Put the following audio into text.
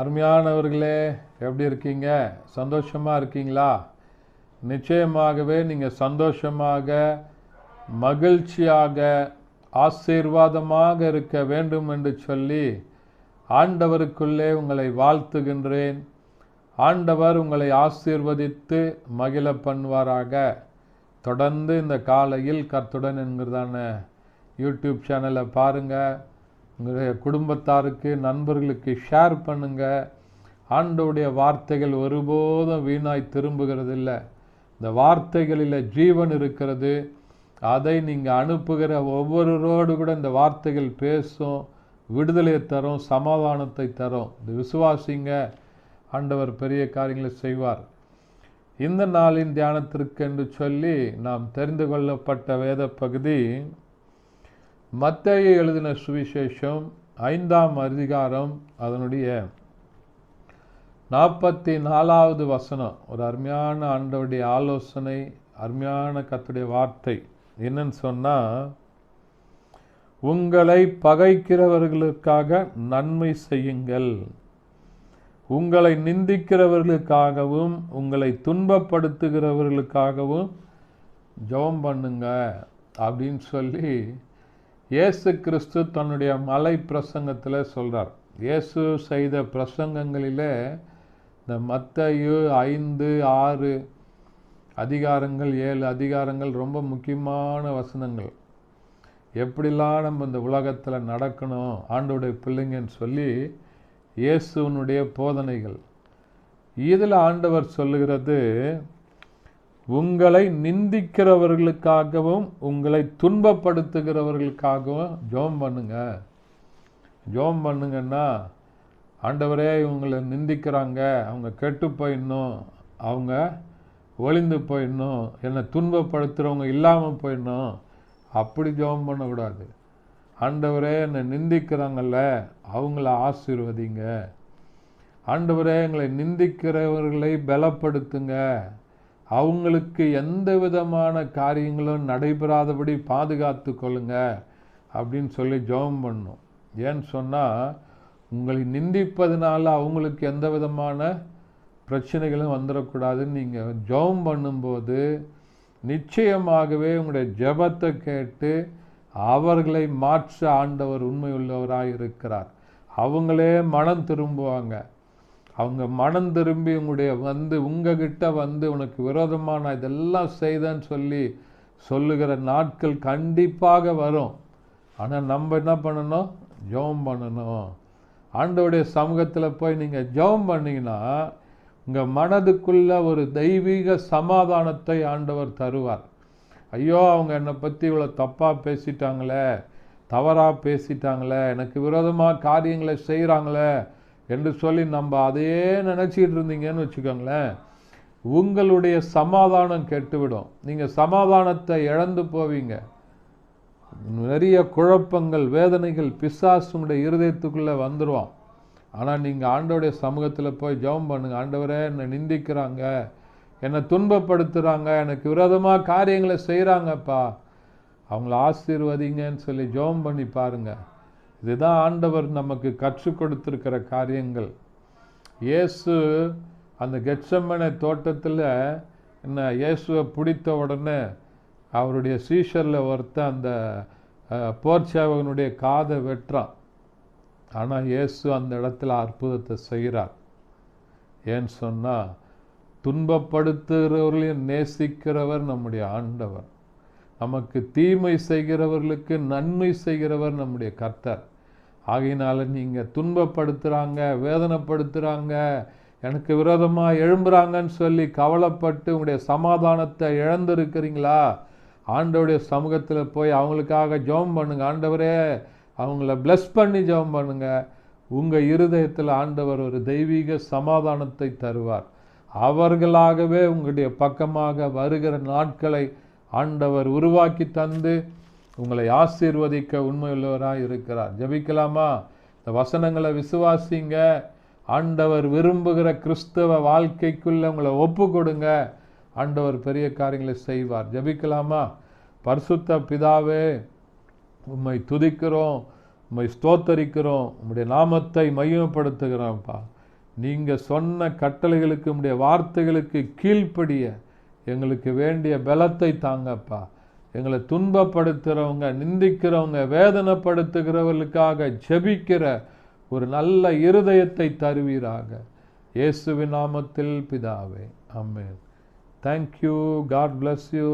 அருமையானவர்களே எப்படி இருக்கீங்க? சந்தோஷமாக இருக்கீங்களா? நிச்சயமாகவே நீங்கள் சந்தோஷமாக மகிழ்ச்சியாக ஆசீர்வாதமாக இருக்க வேண்டும் என்று சொல்லி ஆண்டவருக்குள்ளே உங்களை வாழ்த்துகின்றேன். ஆண்டவர் உங்களை ஆசீர்வதித்து மகிழ பண்ணுவாராக. தொடர்ந்து இந்த காலையில் கர்த்துடன் என்கிறதான யூடியூப் சேனலை பாருங்கள் உங்களுடைய குடும்பத்தாருக்கு நண்பர்களுக்கு ஷேர் பண்ணுங்கள் ஆண்டவுடைய வார்த்தைகள் ஒருபோதும் வீணாய் திரும்புகிறது இல்லை இந்த வார்த்தைகளில் ஜீவன் இருக்கிறது. அதை நீங்கள் அனுப்புகிற ஒவ்வொருவரோடு கூட இந்த வார்த்தைகள் பேசும் விடுதலையை தரும் சமாதானத்தை தரும். இந்த விசுவாசிங்க. ஆண்டவர் பெரிய காரியங்களை செய்வார். இந்த நாளின் தியானத்திற்கு என்று சொல்லி நாம் தெரிந்து கொள்ளப்பட்ட வேத பகுதி மத்தையை எழுதின சுவிசேஷம் ஐந்தாம் அதிகாரம் அதனுடைய நாற்பத்தி நாலாவது வசனம். ஒரு அருமையான ஆண்டவுடைய ஆலோசனை அருமையான கத்துடைய வார்த்தை. என்னன்னு சொன்னால் உங்களை பகைக்கிறவர்களுக்காக நன்மை செய்யுங்கள். உங்களை நிந்திக்கிறவர்களுக்காகவும் உங்களை துன்பப்படுத்துகிறவர்களுக்காகவும் ஜெபம் பண்ணுங்க அப்படின்னு சொல்லி இயேசு கிறிஸ்து தன்னுடைய மலை பிரசங்கத்தில் சொல்கிறார் இயேசு செய்த பிரசங்கங்களிலே இந்த மத்தையு ஐந்து ஆறு அதிகாரங்கள் ஏழு அதிகாரங்கள் ரொம்ப முக்கியமான வசனங்கள். எப்படிலாம் நம்ம இந்த உலகத்தில் நடக்கணும் ஆண்டோடைய பிள்ளைங்கன்னு சொல்லி இயேசுவனுடைய போதனைகள். இதில் ஆண்டவர் சொல்லுகிறது உங்களை நிந்திக்கிறவர்களுக்காகவும் உங்களை துன்பப்படுத்துகிறவர்களுக்காகவும் ஜோம் பண்ணுங்க. ஜோம் பண்ணுங்கன்னா ஆண்டவரே இவங்களை நிந்திக்கிறாங்க அவங்க கெட்டு போயிடணும் அவங்க ஒளிந்து போயிடணும் என்னை துன்பப்படுத்துகிறவங்க இல்லாமல் போயிடணும். அப்படி ஜோம் பண்ணக்கூடாது. ஆண்டவரே என்னை நிந்திக்கிறாங்கல்ல அவங்கள ஆசீர்வதிங்க. ஆண்டவரே எங்களை நிந்திக்கிறவர்களை பலப்படுத்துங்க. அவங்களுக்கு எந்த விதமான காரியங்களும் நடைபெறாதபடி பாதுகாத்து கொள்ளுங்க அப்படின்னு சொல்லி ஜெபம் பண்ணும். ஏன்னு சொன்னால் உங்களை நிந்திப்பதனால அவங்களுக்கு எந்த விதமான பிரச்சனைகளும் வந்துடக்கூடாதுன்னு நீங்கள் ஜெபம் பண்ணும்போது நிச்சயமாகவே உங்களுடைய ஜெபத்தை கேட்டு அவர்களை மாற்ற ஆண்டவர் உண்மையுள்ளவராக இருக்கிறார் அவங்களே மனம் திரும்புவாங்க. அவங்க மனம் திரும்பி உங்களுடைய வந்து உங்ககிட்ட வந்து உனக்கு விரோதமாக நான் இதெல்லாம் செய்தேன்னு சொல்லி சொல்லுகிற நாட்கள் கண்டிப்பாக வரும். ஆனால் நம்ம என்ன பண்ணணும்? ஜெபம் பண்ணணும். ஆண்டோடைய சமூகத்தில் போய் நீங்கள் ஜெபம் பண்ணிங்கன்னா உங்கள் மனதுக்குள்ள ஒரு தெய்வீக சமாதானத்தை ஆண்டவர் தருவார். ஐயோ அவங்க என்னை பற்றி இவ்வளோ தப்பாக பேசிட்டாங்களே தவறாக பேசிட்டாங்களே எனக்கு விரோதமாக காரியங்களை செய்கிறாங்களே என்று சொல்லி நம்ம அதையே நினச்சிக்கிட்டு இருந்தீங்கன்னு வச்சுக்கோங்களேன் உங்களுடைய சமாதானம் கெட்டுவிடும். நீங்கள் சமாதானத்தை இழந்து போவீங்க. நிறைய குழப்பங்கள் வேதனைகள் பிசாசுடைய இருதயத்துக்குள்ளே வந்துடுவான் ஆனால் நீங்கள் ஆண்டோடைய சமூகத்தில் போய் ஜெபம் பண்ணுங்க. ஆண்டவரே என்னை நிந்திக்கிறாங்க. என்னை துன்பப்படுத்துகிறாங்க எனக்கு விரோதமாக காரியங்களை செய்கிறாங்கப்பா அவங்கள ஆசீர்வதிங்கன்னு சொல்லி ஜெபம் பண்ணி பாருங்கள் இதுதான் ஆண்டவர் நமக்கு கற்றுக் கொடுத்துருக்கிற காரியங்கள். இயேசு அந்த கெச்சம்மனை தோட்டத்தில் என்ன இயேசுவை பிடித்த உடனே அவருடைய சீஷரில் ஒருத்தன் அந்த போர்ச்சேவகனுடைய காதை வெட்டுறான். ஆனால் இயேசு அந்த இடத்துல அற்புதத்தை செய்கிறார். ஏன்னு சொன்னால் துன்பப்படுத்துகிறவர்களையும் நேசிக்கிறவர் நம்முடைய ஆண்டவர். நமக்கு தீமை செய்கிறவர்களுக்கு நன்மை செய்கிறவர் நம்முடைய கர்த்தர். ஆகையினால நீங்கள் துன்பப்படுத்துகிறாங்க வேதனைப்படுத்துகிறாங்க எனக்கு விரோதமாக எழும்புறாங்கன்னு சொல்லி கவலைப்பட்டு உங்களுடைய சமாதானத்தை இழந்திருக்கிறீங்களா? ஆண்டவருடைய சமூகத்தில் போய் அவங்களுக்காக ஜெபம் பண்ணுங்கள் ஆண்டவரே அவங்கள ப்ளஸ் பண்ணி ஜெபம் பண்ணுங்கள் உங்கள் இருதயத்தில் ஆண்டவர் ஒரு தெய்வீக சமாதானத்தை தருவார். அவர்களாகவே உங்களுடைய பக்கமாக வருகிற நாட்களை ஆண்டவர் உருவாக்கி தந்து உங்களை ஆசீர்வதிக்க உண்மையுள்ளவராக இருக்கிறார். ஜபிக்கலாமா? இந்த வசனங்களை விசுவாசிங்க. ஆண்டவர் விரும்புகிற கிறிஸ்தவ வாழ்க்கைக்குள்ளே உங்களை ஒப்பு கொடுங்க ஆண்டவர் பெரிய காரியங்களை செய்வார். ஜபிக்கலாமா? பரிசுத்த பிதாவே உம்மை துதிக்கிறோம் உம்மை ஸ்தோத்தரிக்கிறோம் உம்முடைய நாமத்தை மையப்படுத்துகிறோம்ப்பா நீங்கள் சொன்ன கட்டளைகளுக்கு உடைய வார்த்தைகளுக்கு கீழ்ப்படிய எங்களுக்கு வேண்டிய பலத்தை தாங்கப்பா. எங்களை துன்பப்படுத்துகிறவங்க நிந்திக்கிறவங்க வேதனைப்படுத்துகிறவர்களுக்காக ஜெபிக்கிற ஒரு நல்ல இருதயத்தை தருவீராக. இயேசுவின் நாமத்தில் பிதாவே amen thank you God bless you